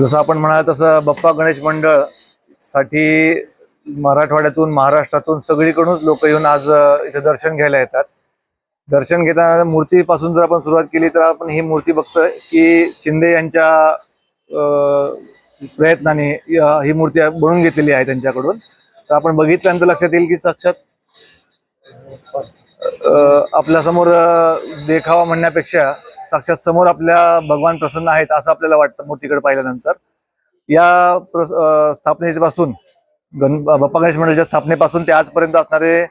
जसं आपण म्हणाल तसं बप्पा गणेश मंडळसाठी मराठवाड्यातून महाराष्ट्रातून सगळीकडूनच लोक येऊन आज इथे दर्शन घ्यायला येतात. दर्शन घेताना मूर्तीपासून जर आपण सुरुवात केली तर आपण ही मूर्ती बघतोय की शिंदे यांच्या प्रयत्नाने ही मूर्ती बनवून घेतलेली आहे त्यांच्याकडून. तर आपण बघितल्यानंतर लक्षात येईल की साक्षात आपल्यासमोर देखावा म्हणण्यापेक्षा साक्षात समोर आपल्या भगवान प्रसन्न आहेत असं आपल्याला वाटतं मूर्तीकडे पाहिल्यानंतर. या स्थापनेपासून गण बाप्पा गणेश मंडळाच्या स्थापनेपासून ते आजपर्यंत असणारे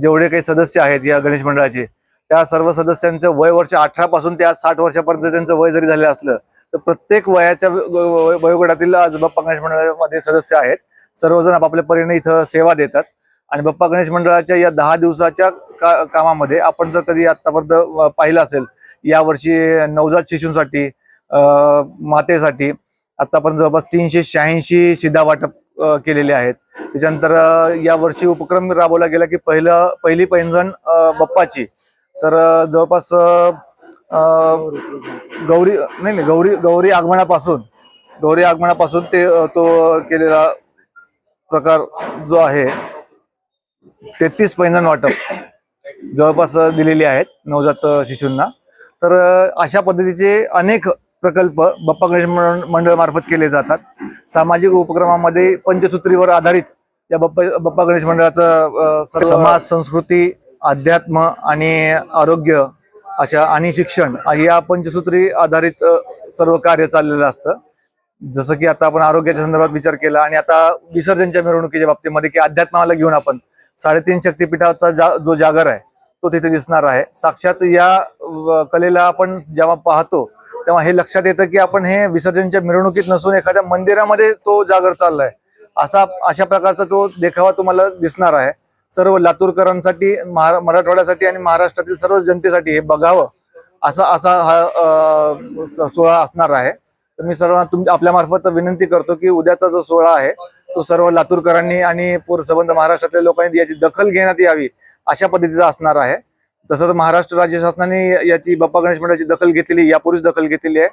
जेवढे काही सदस्य आहेत या गणेश मंडळाचे त्या सर्व सदस्यांचं वय वर्ष अठरा पासून ते आज साठ वर्षापर्यंत त्यांचं वय जरी झालं असलं तर प्रत्येक वयाच्या वयोगटातील आज बाप्पा गणेश मंडळामध्ये सदस्य आहेत. सर्वजण आपापल्या परीने इथं सेवा देतात. आणि बाप्पा गणेश मंडळाच्या या दहा दिवसाच्या का कामामध्ये. आपण जर कधी आतापर्यंत पाहिलं असेल यावर्षी नवजात शिशूंसाठी मातेसाठी आतापर्यंत जवळपास तीनशे शहाऐंशी शिधा वाटप केलेले आहेत. त्याच्यानंतर यावर्षी उपक्रम राबवला गेला की पहिलं पहिली पैंजण बप्पाची. तर जवळपास गौरी नाही नाही गौरी गौरी आगमनापासून गौरी आगमनापासून ते तो केलेला प्रकार जो आहे तेहतीस पैंजण वाटप. जवळपास दिलेली आहेत नवजात शिशूंना. तर अशा पद्धतीचे अनेक प्रकल्प बाप्पा गणेश मंडळ- मार्फत केले जातात. सामाजिक उपक्रमामध्ये पंचसूत्रीवर आधारित या बाप्पा बाप्पा गणेश मंडळाचं सर्व समाज संस्कृती अध्यात्म आणि आरोग्य अशा आणि शिक्षण या पंचसूत्री आधारित सर्व कार्य चाललेलं असतं. जसं की आता आपण आरोग्याच्या संदर्भात विचार केला आणि आता विसर्जनच्या मिरवणुकीच्या बाबतीमध्ये की अध्यात्माला घेऊन आपण साडेतीन शक्तीपीठाचा जा, जो जागर आहे तो तिथे दिसणार आहे. साक्षात या कलेला आपण जेव्हा पाहतो तेव्हा हे लक्षात येतं की आपण हे विसर्जनच्या मिरवणुकीत नसून एखाद्या मंदिरामध्ये तो जागर चाललाय. असा अशा प्रकारचा तो देखावा तुम्हाला दिसणार आहे. सर्व लातूरकरांसाठी महा मराठवाड्यासाठी आणि महाराष्ट्रातील सर्व जनतेसाठी हे बघावं असा असा हा अ, सोहळा असणार आहे. तर मी सर्व तुम आपल्या मार्फत विनंती करतो की उद्याचा जो सोहळा आहे तो सर्व लातूरकरांनी आणि पूर संबंध महाराष्ट्रातल्या लोकांनी याची दखल घेण्यात यावी अशा पद्धतीचा असणार आहे. तसंच तर महाराष्ट्र राज्य शासनाने याची बाप्पा गणेश मंडळाची दखल घेतलेली यापूर्वीच दखल घेतलेली आहे.